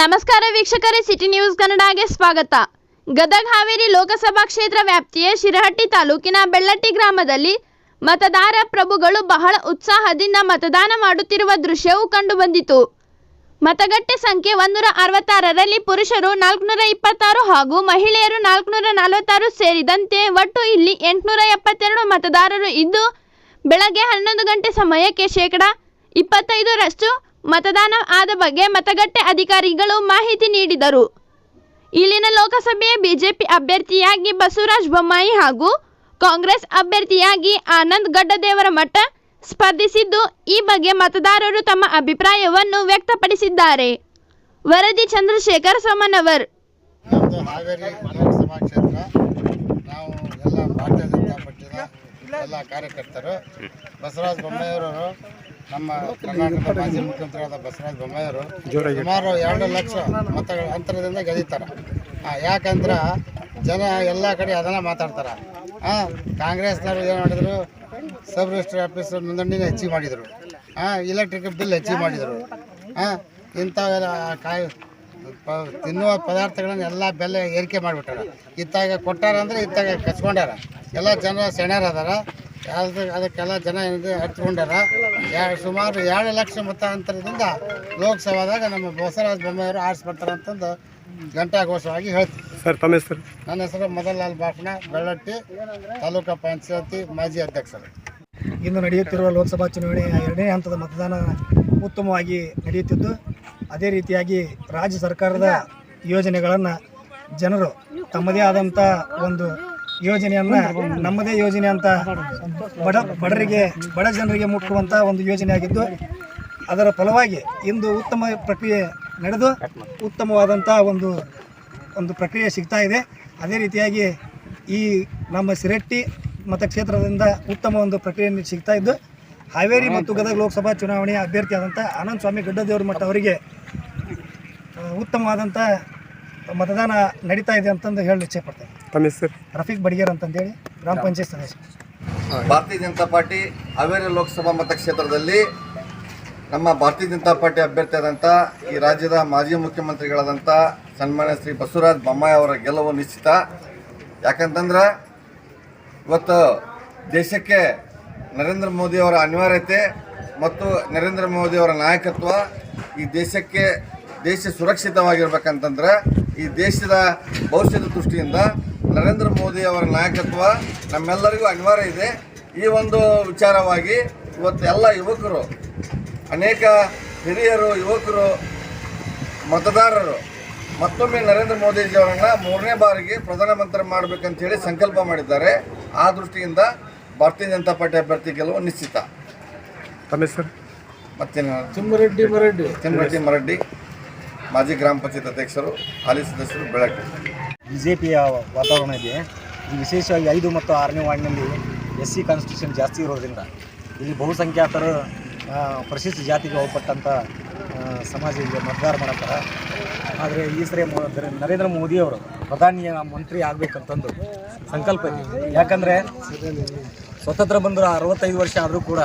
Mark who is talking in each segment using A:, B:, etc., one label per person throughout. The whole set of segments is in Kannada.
A: ನಮಸ್ಕಾರ ವೀಕ್ಷಕರೇ, ಸಿಟಿ ನ್ಯೂಸ್ ಕನ್ನಡಗೆ ಸ್ವಾಗತ. ಗದಗ ಹಾವೇರಿ ಲೋಕಸಭಾ ಕ್ಷೇತ್ರ ವ್ಯಾಪ್ತಿಯ ಶಿರಹಟ್ಟಿ ತಾಲೂಕಿನ ಬೆಳ್ಳಟ್ಟಿ ಗ್ರಾಮದಲ್ಲಿ ಮತದಾರ ಪ್ರಭುಗಳು ಬಹಳ ಉತ್ಸಾಹದಿಂದ ಮತದಾನ ಮಾಡುತ್ತಿರುವ ದೃಶ್ಯವು ಕಂಡುಬಂದಿತು. ಮತಗಟ್ಟೆ ಸಂಖ್ಯೆ ಒಂದೂರ ಅರವತ್ತಾರರಲ್ಲಿ ಪುರುಷರು ನಾಲ್ಕುನೂರ ಇಪ್ಪತ್ತಾರು ಹಾಗೂ ಮಹಿಳೆಯರು ನಾಲ್ಕುನೂರ ನಲವತ್ತಾರು ಸೇರಿದಂತೆ ಒಟ್ಟು ಇಲ್ಲಿ ಎಂಟುನೂರ ಎಪ್ಪತ್ತೆರಡು ಮತದಾರರು ಇದ್ದು, ಬೆಳಗ್ಗೆ ಹನ್ನೊಂದು ಗಂಟೆ ಸಮಯಕ್ಕೆ ಶೇಕಡ ಇಪ್ಪತ್ತೈದರಷ್ಟು ಮತದಾನ ಆದ ಬಗ್ಗೆ ಮತಗಟ್ಟೆ ಅಧಿಕಾರಿಗಳು ಮಾಹಿತಿ ನೀಡಿದರು. ಇಲ್ಲಿನ ಲೋಕಸಭೆಯ ಬಿಜೆಪಿ ಅಭ್ಯರ್ಥಿಯಾಗಿ ಬಸವರಾಜ ಬೊಮ್ಮಾಯಿ ಹಾಗೂ ಕಾಂಗ್ರೆಸ್ ಅಭ್ಯರ್ಥಿಯಾಗಿ ಆನಂದ್ ಗಡ್ಡದೇವರ ಮಠ ಸ್ಪರ್ಧಿಸಿದ್ದು, ಈ ಬಗ್ಗೆ ಮತದಾರರು ತಮ್ಮ ಅಭಿಪ್ರಾಯವನ್ನು ವ್ಯಕ್ತಪಡಿಸಿದ್ದಾರೆ. ವರದಿ ಚಂದ್ರಶೇಖರ್ ಸೋಮನವರ್.
B: ನಾವು ಎಲ್ಲ ಎಲ್ಲ ಕಾರ್ಯಕರ್ತರು, ಬಸವರಾಜ ಬೊಮ್ಮಾಯಿಯವರು ನಮ್ಮ ಕರ್ನಾಟಕದ ಮಾಜಿ ಮುಖ್ಯಮಂತ್ರಿಯಾದ ಬಸವರಾಜ ಬೊಮ್ಮಾಯಿಯವರು ಸುಮಾರು ಎರಡು ಲಕ್ಷ ಮತಗಳ ಅಂತರದಿಂದ ಗೆದ್ದಿದ್ದಾರೆ ಯಾಕಂದ್ರೆ ಜನ ಎಲ್ಲ ಕಡೆ ಅದನ್ನ ಮಾತಾಡ್ತಾರೆ. ಹಾಂ ಕಾಂಗ್ರೆಸ್ನವರು ಏನು ಮಾಡಿದ್ರು? ಸಬ್ ರಿಜಿಸ್ಟರ್ ಆಫೀಸ್ ನೋಂದಣಿನ ಹೆಚ್ಚಿಗೆ ಮಾಡಿದರು. ಹಾಂ ಎಲೆಕ್ಟ್ರಿಕ್ ಬಿಲ್ ಹೆಚ್ಚಿಗೆ ಮಾಡಿದರು. ಹಾಂ ಇಂಥವೆಲ್ಲ ಕಾಯಿ ಪ- ತಿನ್ನುವ ಪದಾರ್ಥಗಳನ್ನ ಎಲ್ಲ ಬೆಲೆ ಏರಿಕೆ ಮಾಡಿಬಿಟ್ಟಾರ. ಇತ್ತಾಗ ಕೊಟ್ಟಾರ ಅಂದ್ರೆ ಇತ್ತಾಗ ಕಚ್ಕೊಂಡಾರ. ಎಲ್ಲ ಜನ ಸೆಣ್ಯಾರ ಅದಾರ ಯಾವ್ದು ಅದಕ್ಕೆಲ್ಲ ಜನ ಏನಿದೆ ಹಚ್ಕೊಂಡಾರ ಯಾ ಸುಮಾರು ಎರಡು ಲಕ್ಷ ಮತಾಂತರದಿಂದ ಲೋಕಸಭಾದಾಗ ನಮ್ಮ ಬಸವರಾಜ ಬೊಮ್ಮಾಯಿಯವರು ಆರಿಸ್ಬಿಡ್ತಾರೆ ಅಂತಂದು ಘಂಟಾಘೋಷವಾಗಿ ಹೇಳ್ತೀನಿ
C: ಸರ್ ತಮ್ಮ ಹೆಸರು?
B: ನನ್ನ ಹೆಸರು ಮದನ್ಲಾಲ್ ಬಾಪಣ ಬೆಳ್ಳಟ್ಟಿ ತಾಲೂಕು ಪಂಚಾಯತಿ ಮಾಜಿ ಅಧ್ಯಕ್ಷರು.
D: ಇಂದು ನಡೆಯುತ್ತಿರುವ ಲೋಕಸಭಾ ಚುನಾವಣೆ ಎರಡನೇ ಹಂತದ ಮತದಾನ ಉತ್ತಮವಾಗಿ ನಡೆಯುತ್ತಿದ್ದು ಅದೇ ರೀತಿಯಾಗಿ ರಾಜ್ಯ ಸರ್ಕಾರದ ಯೋಜನೆಗಳನ್ನು ಜನರು ತಮ್ಮದೇ ಆದಂಥ ಒಂದು ಯೋಜನೆಯನ್ನು, ನಮ್ಮದೇ ಯೋಜನೆ ಅಂತ ಬಡ, ಬಡರಿಗೆ, ಬಡ ಜನರಿಗೆ ಮುಟ್ಟುವಂಥ ಒಂದು ಯೋಜನೆ ಆಗಿದ್ದು ಅದರ ಫಲವಾಗಿ ಇಂದು ಉತ್ತಮ ಪ್ರಕ್ರಿಯೆ ನಡೆದು ಉತ್ತಮವಾದಂಥ ಒಂದು ಒಂದು ಪ್ರಕ್ರಿಯೆ ಸಿಗ್ತಾ ಇದೆ. ಅದೇ ರೀತಿಯಾಗಿ ಈ ನಮ್ಮ ಸಿರಟ್ಟಿ ಮತಕ್ಷೇತ್ರದಿಂದ ಉತ್ತಮ ಒಂದು ಪ್ರಕ್ರಿಯೆ ಸಿಗ್ತಾ ಇದ್ದು, ಹಾವೇರಿ ಮತ್ತು ಗದಗ ಲೋಕಸಭಾ ಚುನಾವಣೆಯ ಅಭ್ಯರ್ಥಿಯಾದಂಥ ಆನಂದ್ ಸ್ವಾಮಿ ಗಡ್ಡದೇವ್ರ ಮಠ ಅವರಿಗೆ ಉತ್ತಮವಾದಂಥ ಮತದಾನ ನಡೀತಾ ಇದೆ ಅಂತಂದು ಇಚ್ಛೆ ಇಚ್ಛೆಪಡ್ತೇನೆ
C: ತಮ್ಮ ಹೆಸರು?
D: ರಫೀಕ್ ಬಡಿಗೇರ್ ಅಂತಂದೇಳಿ ಗ್ರಾಮ ಪಂಚಾಯತ್ ಸದಸ್ಯ.
E: ಭಾರತೀಯ ಜನತಾ ಪಾರ್ಟಿ ಹಾವೇರಿ ಲೋಕಸಭಾ ಮತಕ್ಷೇತ್ರದಲ್ಲಿ ನಮ್ಮ ಭಾರತೀಯ ಜನತಾ ಪಾರ್ಟಿ ಅಭ್ಯರ್ಥಿಯಾದಂಥ ಈ ರಾಜ್ಯದ ಮಾಜಿ ಮುಖ್ಯಮಂತ್ರಿಗಳಾದಂಥ ಸನ್ಮಾನ್ಯ ಶ್ರೀ ಬಸವರಾಜ ಬೊಮ್ಮಾಯಿ ಅವರ ಗೆಲುವು ನಿಶ್ಚಿತ. ಯಾಕಂತಂದ್ರೆ ಇವತ್ತು ದೇಶಕ್ಕೆ ನರೇಂದ್ರ ಮೋದಿ ಅವರ ಅನಿವಾರ್ಯತೆ ಮತ್ತು ನರೇಂದ್ರ ಮೋದಿ ಅವರ ನಾಯಕತ್ವ ಈ ದೇಶಕ್ಕೆ ದೇಶ ಸುರಕ್ಷಿತವಾಗಿರ್ಬೇಕಂತಂದ್ರೆ ಈ ದೇಶದ ಭವಿಷ್ಯದ ದೃಷ್ಟಿಯಿಂದ ನರೇಂದ್ರ ಮೋದಿ ಅವರ ನಾಯಕತ್ವ ನಮ್ಮೆಲ್ಲರಿಗೂ ಅನಿವಾರ್ಯ ಇದೆ. ಈ ಒಂದು ವಿಚಾರವಾಗಿ ಇವತ್ತು ಎಲ್ಲ ಯುವಕರು ಅನೇಕ ಹಿರಿಯರು ಯುವಕರು ಮತದಾರರು ಮತ್ತೊಮ್ಮೆ ನರೇಂದ್ರ ಮೋದಿಜಿಯವರನ್ನ ಮೂರನೇ ಬಾರಿಗೆ ಪ್ರಧಾನಮಂತ್ರಿ ಮಾಡಬೇಕಂತೇಳಿ ಸಂಕಲ್ಪ ಮಾಡಿದ್ದಾರೆ. ಆ ದೃಷ್ಟಿಯಿಂದ ಭಾರತೀಯ ಜನತಾ ಪಾರ್ಟಿ ಅಭ್ಯರ್ಥಿ ಗೆಲುವು ನಿಶ್ಚಿತ.
C: ತಮ್ಮ ಹೆಸರು?
E: ಮತ್ತೇನು? ತಿಮ್ಮರೆಡ್ಡಿ ಮರಡ್ಡಿ. ತಿಮ್ಮರೆಡ್ಡಿ ಮರಡ್ಡಿ. ಮಾಜಿ ಗ್ರಾಮ ಪಂಚಾಯತ್ ಅಧ್ಯಕ್ಷರು, ಹಾಲಿ ಸದಸ್ಯರು ಬೆಳಗ್ಗೆ.
D: ಬಿ ಜೆ ಪಿಯ ವಾತಾವರಣ ಇದೆ. ವಿಶೇಷವಾಗಿ ಐದು ಮತ್ತು ಆರನೇ ವಾರ್ಡ್ನಲ್ಲಿ ಎಸ್ ಸಿ ಕಾನ್ಸ್ಟಿಟ್ಯೂಷನ್ ಜಾಸ್ತಿ ಇರೋದ್ರಿಂದ ಇಲ್ಲಿ ಬಹುಸಂಖ್ಯಾತರು ಪರಿಶಿಷ್ಟ ಜಾತಿಗೆ ಒಳಪಟ್ಟಂಥ ಸಮಾಜ ಇಲ್ಲಿ ಮತದಾರ ಮಾಡ್ತಾರೆ. ಆದರೆ ಈ ಸರಿ ನರೇಂದ್ರ ಮೋದಿಯವರು ಪ್ರಧಾನಿ ಮಂತ್ರಿ ಆಗಬೇಕಂತಂದು ಸಂಕಲ್ಪ ಇದೆ. ಯಾಕಂದರೆ ಸ್ವತಂತ್ರ ಬಂದರು ಅರವತ್ತೈದು ವರ್ಷ ಆದರೂ ಕೂಡ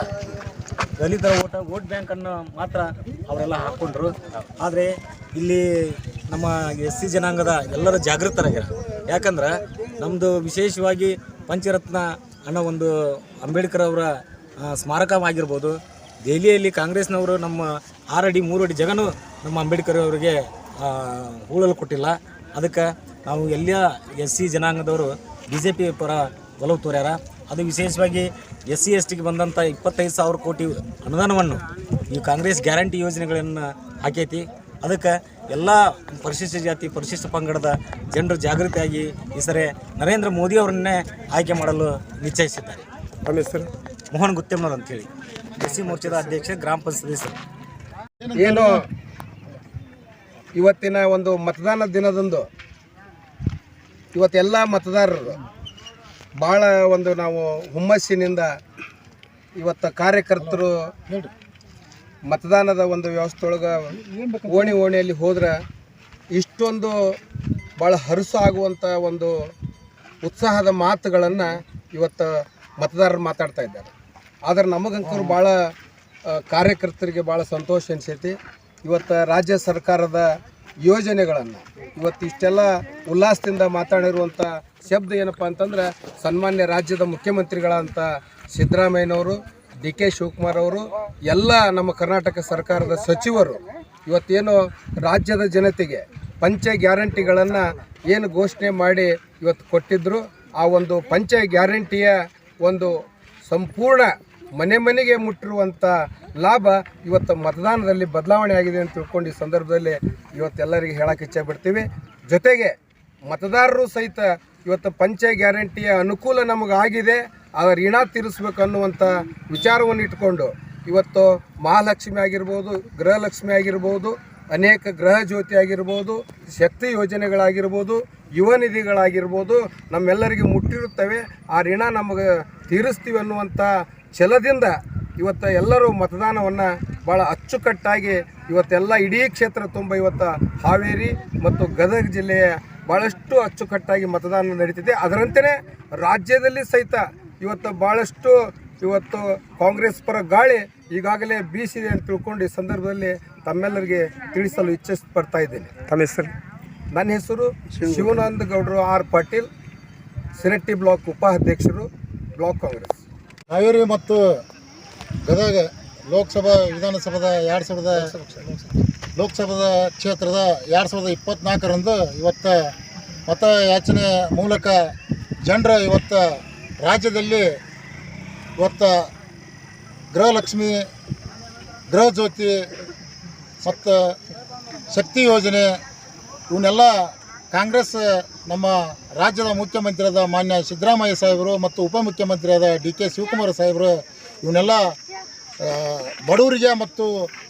D: ದಲಿತರ ಓಟ, ವೋಟ್ ಬ್ಯಾಂಕನ್ನು ಮಾತ್ರ ಅವರೆಲ್ಲ ಹಾಕ್ಕೊಂಡ್ರು. ಆದರೆ ಇಲ್ಲಿ ನಮ್ಮ ಎಸ್ ಸಿ ಜನಾಂಗದ ಎಲ್ಲರೂ ಜಾಗೃತರಾಗ್ಯಾರ. ಯಾಕಂದ್ರೆ ನಮ್ಮದು ವಿಶೇಷವಾಗಿ ಪಂಚರತ್ನ ಅನ್ನೋ ಒಂದು ಅಂಬೇಡ್ಕರ್ ಅವರ ಸ್ಮಾರಕವಾಗಿರ್ಬೋದು. ದೆಹಲಿಯಲ್ಲಿ ಕಾಂಗ್ರೆಸ್ನವರು ನಮ್ಮ ಆರು ಅಡಿ ಮೂರು ಅಡಿ ಜಗನು ನಮ್ಮ ಅಂಬೇಡ್ಕರ್ ಅವರಿಗೆ ಹೂಳಲು ಕೊಟ್ಟಿಲ್ಲ. ಅದಕ್ಕೆ ನಾವು ಎಲ್ಲ ಎಸ್ ಸಿ ಜನಾಂಗದವರು ಬಿ ಜೆ ಪಿ ಪರ ಒಲವು ತೋರ್ಯಾರ. ಅದು ವಿಶೇಷವಾಗಿ ಎಸ್ ಸಿ, ಎಸ್ ಟಿಗೆ ಬಂದಂಥ ಇಪ್ಪತ್ತೈದು ಸಾವಿರ ಕೋಟಿ ಅನುದಾನವನ್ನು ಈ ಕಾಂಗ್ರೆಸ್ ಗ್ಯಾರಂಟಿ ಯೋಜನೆಗಳನ್ನು ಹಾಕೈತಿ. ಅದಕ್ಕೆ ಎಲ್ಲ ಪರಿಶಿಷ್ಟ ಜಾತಿ ಪರಿಶಿಷ್ಟ ಪಂಗಡದ ಜನರು ಜಾಗೃತಿಯಾಗಿ ಈ ಸರಿ ನರೇಂದ್ರ ಮೋದಿ ಅವರನ್ನೇ ಆಯ್ಕೆ ಮಾಡಲು ನಿಶ್ಚಯಿಸಿದ್ದಾರೆ.
C: ತಮ್ಮ ಸರ್
D: ಮೋಹನ್ ಗುತ್ತೇಮ್ಮನವ್ರು ಅಂತೇಳಿ. ಎಸ್ ಸಿ ಮೋರ್ಚಾದ ಅಧ್ಯಕ್ಷ ಗ್ರಾಮ ಪಂಚಾಯತ್ ಸದಸ್ಯರು.
F: ಏನು ಇವತ್ತಿನ ಒಂದು ಮತದಾನ ದಿನದಂದು ಇವತ್ತೆಲ್ಲ ಮತದಾರರು ಭಾಳ ಒಂದು ನಾವು ಹುಮ್ಮಸ್ಸಿನಿಂದ ಇವತ್ತು ಕಾರ್ಯಕರ್ತರು ಮತದಾನದ ಒಂದು ವ್ಯವಸ್ಥೆ ಒಳಗೆ ಓಣಿ ಓಣಿಯಲ್ಲಿ ಹೋದ್ರೆ ಇಷ್ಟೊಂದು ಭಾಳ ಹರಸು ಆಗುವಂಥ ಒಂದು ಉತ್ಸಾಹದ ಮಾತುಗಳನ್ನು ಇವತ್ತು ಮತದಾರರು ಮಾತಾಡ್ತಾ ಇದ್ದಾರೆ. ಆದರೆ ನಮಗಂತೂ ಭಾಳ ಕಾರ್ಯಕರ್ತರಿಗೆ ಭಾಳ ಸಂತೋಷ ಅನಿಸೈತಿ. ಇವತ್ತು ರಾಜ್ಯ ಸರ್ಕಾರದ ಯೋಜನೆಗಳನ್ನು ಇವತ್ತು ಇಷ್ಟೆಲ್ಲ ಉಲ್ಲಾಸದಿಂದ ಮಾತಾಡಿರುವಂಥ ಶಬ್ದ ಏನಪ್ಪ ಅಂತಂದ್ರೆ ಸನ್ಮಾನ್ಯ ರಾಜ್ಯದ ಮುಖ್ಯಮಂತ್ರಿಗಳಂತ ಸಿದ್ದರಾಮಯ್ಯನವರು ಡಿ ಕೆ ಶಿವಕುಮಾರ್ ಅವರು, ಎಲ್ಲ ನಮ್ಮ ಕರ್ನಾಟಕ ಸರ್ಕಾರದ ಸಚಿವರು ಇವತ್ತೇನು ರಾಜ್ಯದ ಜನತೆಗೆ ಪಂಚ ಗ್ಯಾರಂಟಿಗಳನ್ನು ಏನು ಘೋಷಣೆ ಮಾಡಿ ಇವತ್ತು ಕೊಟ್ಟಿದ್ದರು ಆ ಒಂದು ಪಂಚ ಗ್ಯಾರಂಟಿಯ ಒಂದು ಸಂಪೂರ್ಣ ಮನೆ ಮನೆಗೆ ಮುಟ್ಟಿರುವಂಥ ಲಾಭ ಇವತ್ತು ಮತದಾನದಲ್ಲಿ ಬದಲಾವಣೆ ಆಗಿದೆ ಅಂತ ತಿಳ್ಕೊಂಡು ಈ ಸಂದರ್ಭದಲ್ಲಿ ಇವತ್ತೆಲ್ಲರಿಗೆ ಹೇಳಕ್ಕೆ ಇಚ್ಛೆ ಬಿಡ್ತೀವಿ ಜೊತೆಗೆ ಮತದಾರರು ಸಹಿತ ಇವತ್ತು ಪಂಚ ಗ್ಯಾರಂಟಿಯ ಅನುಕೂಲ ನಮಗಾಗಿದೆ. ಆ ಋಣ ತೀರಿಸ್ಬೇಕು ಅನ್ನುವಂಥ ವಿಚಾರವನ್ನು ಇಟ್ಕೊಂಡು ಇವತ್ತು ಮಹಾಲಕ್ಷ್ಮಿ ಆಗಿರ್ಬೋದು, ಗೃಹಲಕ್ಷ್ಮಿ ಆಗಿರ್ಬೋದು, ಅನೇಕ ಗೃಹ ಜ್ಯೋತಿ ಆಗಿರ್ಬೋದು, ಶಕ್ತಿ ಯೋಜನೆಗಳಾಗಿರ್ಬೋದು, ಯುವ ನಿಧಿಗಳಾಗಿರ್ಬೋದು ನಮ್ಮೆಲ್ಲರಿಗೆ ಮುಟ್ಟಿರುತ್ತವೆ. ಆ ಋಣ ನಮಗೆ ತೀರಿಸ್ತೀವಿ ಅನ್ನುವಂಥ ಛಲದಿಂದ ಇವತ್ತು ಎಲ್ಲರೂ ಮತದಾನವನ್ನು ಭಾಳ ಅಚ್ಚುಕಟ್ಟಾಗಿ ಇವತ್ತೆಲ್ಲ ಇಡೀ ಕ್ಷೇತ್ರ ತುಂಬ ಇವತ್ತು ಹಾವೇರಿ ಮತ್ತು ಗದಗ ಜಿಲ್ಲೆಯ ಭಾಳಷ್ಟು ಅಚ್ಚುಕಟ್ಟಾಗಿ ಮತದಾನ ನಡೀತಿದೆ. ಅದರಂತೆಯೇ ರಾಜ್ಯದಲ್ಲಿ ಸಹಿತ ಇವತ್ತು ಭಾಳಷ್ಟು ಇವತ್ತು ಕಾಂಗ್ರೆಸ್ ಪರ ಗಾಳಿ ಈಗಾಗಲೇ ಬೀಸಿದೆ ಅಂತ ತಿಳ್ಕೊಂಡು ಈ ಸಂದರ್ಭದಲ್ಲಿ ತಮ್ಮೆಲ್ಲರಿಗೆ ತಿಳಿಸಲು ಇಚ್ಛೆ ಪಡ್ತಾ ಇದ್ದೇನೆ.
C: ತಮ್ಮ ಹೆಸರು?
F: ನನ್ನ ಹೆಸರು ಶಿವಾನಂದ ಗೌಡರು. ಆರ್ ಪಾಟೀಲ್ ಸಿರಟ್ಟಿ ಬ್ಲಾಕ್ ಉಪಾಧ್ಯಕ್ಷರು ಬ್ಲಾಕ್ ಕಾಂಗ್ರೆಸ್.
B: ಹಾವೇರಿ ಮತ್ತು ಗದಗ ಲೋಕಸಭಾ ವಿಧಾನಸಭಾದ ಎರಡು ಸಾವಿರದ ಲೋಕಸಭಾದ ಕ್ಷೇತ್ರದ ಎರಡು ಸಾವಿರದ ಇಪ್ಪತ್ನಾಲ್ಕರಂದು ಇವತ್ತು ಮತಯಾಚನೆ ಮೂಲಕ ಜನರ ಇವತ್ತು ರಾಜ್ಯದಲ್ಲಿ ಇವತ್ತು ಗೃಹಲಕ್ಷ್ಮಿ, ಗೃಹಜ್ಯೋತಿ ಮತ್ತು ಶಕ್ತಿ ಯೋಜನೆ, ಇವನ್ನೆಲ್ಲ ಕಾಂಗ್ರೆಸ್ ನಮ್ಮ ರಾಜ್ಯದ ಮುಖ್ಯಮಂತ್ರಿಯಾದ ಮಾನ್ಯ ಸಿದ್ದರಾಮಯ್ಯ ಸಾಹೇಬರು ಮತ್ತು ಉಪಮುಖ್ಯಮಂತ್ರಿಯಾದ ಡಿ ಕೆ ಶಿವಕುಮಾರ್ ಸಾಹೇಬರು ಇವನ್ನೆಲ್ಲ ಬಡವರಿಗೆ ಮತ್ತು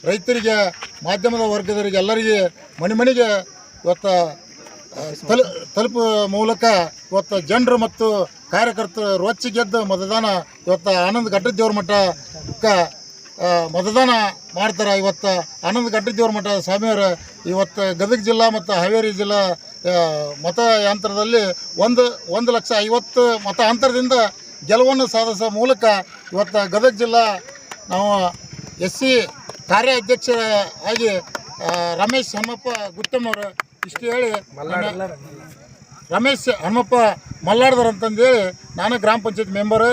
B: ರೈತರಿಗೆ, ಮಾಧ್ಯಮದ ವರ್ಗದವರಿಗೆ ಎಲ್ಲರಿಗೆ ಮನೆ ಮನೆಗೆ ಇವತ್ತು ತಲು, ತಲುಪುವ ಮೂಲಕ ಇವತ್ತು ಜನರು ಮತ್ತು ಕಾರ್ಯಕರ್ತರು ರೊಚ್ಚಿಗೆದ್ದು ಮತದಾನ ಇವತ್ತು ಆನಂದ್ ಗಡ್ಡದೇವ್ರ ಮಠಕ್ಕೆ ಮತದಾನ ಮಾಡ್ತಾರೆ ಇವತ್ತು ಆನಂದ್ ಗಡ್ಡದೇವ್ರ ಮಠ ಸ್ವಾಮಿಯವರು. ಇವತ್ತು ಗದಗ ಜಿಲ್ಲಾ ಮತ್ತು ಹಾವೇರಿ ಜಿಲ್ಲಾ ಮತ ಯಂತ್ರದಲ್ಲಿ ಒಂದು ಒಂದು ಲಕ್ಷ ಐವತ್ತು ಮತ ಅಂತರದಿಂದ ಗೆಲುವನ್ನು ಸಾಧಿಸೋ ಮೂಲಕ ಇವತ್ತು ಗದಗ ಜಿಲ್ಲಾ ನಾವು ಎಸ್ ಸಿ ಕಾರ್ಯಾಧ್ಯಕ್ಷ ಆಗಿ ಆ, ರಮೇಶ್ ಹನುಮಪ್ಪ ಗುತ್ತಮ್ಮವರು ಇಷ್ಟು ಹೇಳಿ ರಮೇಶ್ ಹನುಮಪ್ಪ ಮಲ್ಲಾಡ್ದರ್ ಅಂತಂದೇಳಿ ನಾನು ಗ್ರಾಮ ಪಂಚಾಯತ್ ಮೆಂಬರ್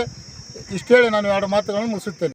B: ಇಷ್ಟು ಹೇಳಿ ನಾನು ಎರಡು ಮಾತುಗಳನ್ನು ಮುಗಿಸುತ್ತೇನೆ.